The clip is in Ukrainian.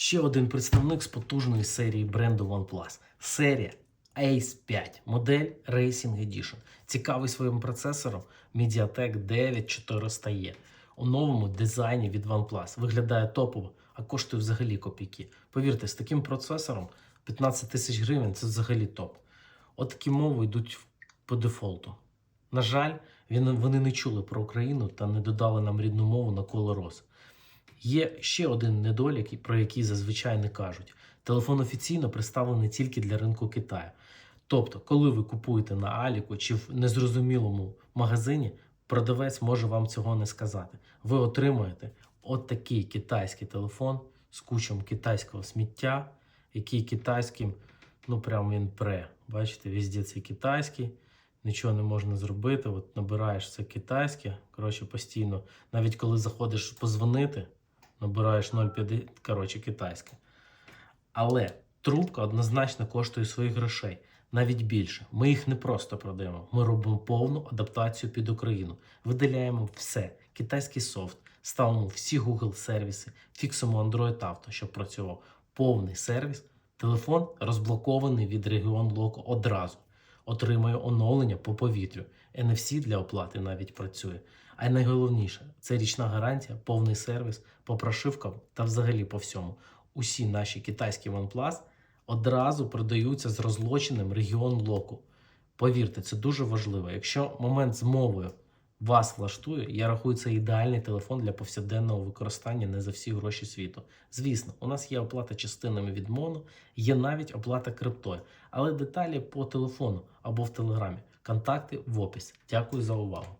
Ще один представник з потужної серії бренду OnePlus. Серія Ace 5, модель Racing Edition. Цікавий своїм процесором MediaTek 9400E. У новому дизайні від OnePlus. Виглядає топово, а коштує взагалі копійки. Повірте, з таким процесором 15 тисяч гривень це взагалі топ. От такі мови йдуть по дефолту. На жаль, вони не чули про Україну та не додали нам рідну мову на коло роз. Є ще один недолік, про який зазвичай не кажуть. Телефон офіційно представлений тільки для ринку Китаю. Тобто, коли ви купуєте на Аліку чи в незрозумілому магазині, продавець може вам цього не сказати. Ви отримуєте от такий китайський телефон з кучом китайського сміття, який китайським, ну прям він пре. Бачите, везде це китайський, нічого не можна зробити. От набираєш все китайське. Коротше, постійно, навіть коли заходиш позвонити, набираєш 0,5, коротше, китайське. Але трубка однозначно коштує своїх грошей, навіть більше. Ми їх не просто продаємо, ми робимо повну адаптацію під Україну. Видаляємо все: китайський софт, ставимо всі Google сервіси, фіксимо Android Auto, щоб працював повний сервіс. Телефон розблокований від регіон Локо одразу. Отримує оновлення по повітрю. NFC для оплати навіть працює. А найголовніше це річна гарантія, повний сервіс по прошивкам та взагалі по всьому. Усі наші китайські OnePlus одразу продаються з розлоченим регіон локу. Повірте, це дуже важливо. Якщо момент з мовою вас влаштує, я рахую це ідеальний телефон для повсякденного використання не за всі гроші світу. Звісно, у нас є оплата частинами від Моно, є навіть оплата криптою, але деталі по телефону або в телеграмі. Контакти в описі. Дякую за увагу.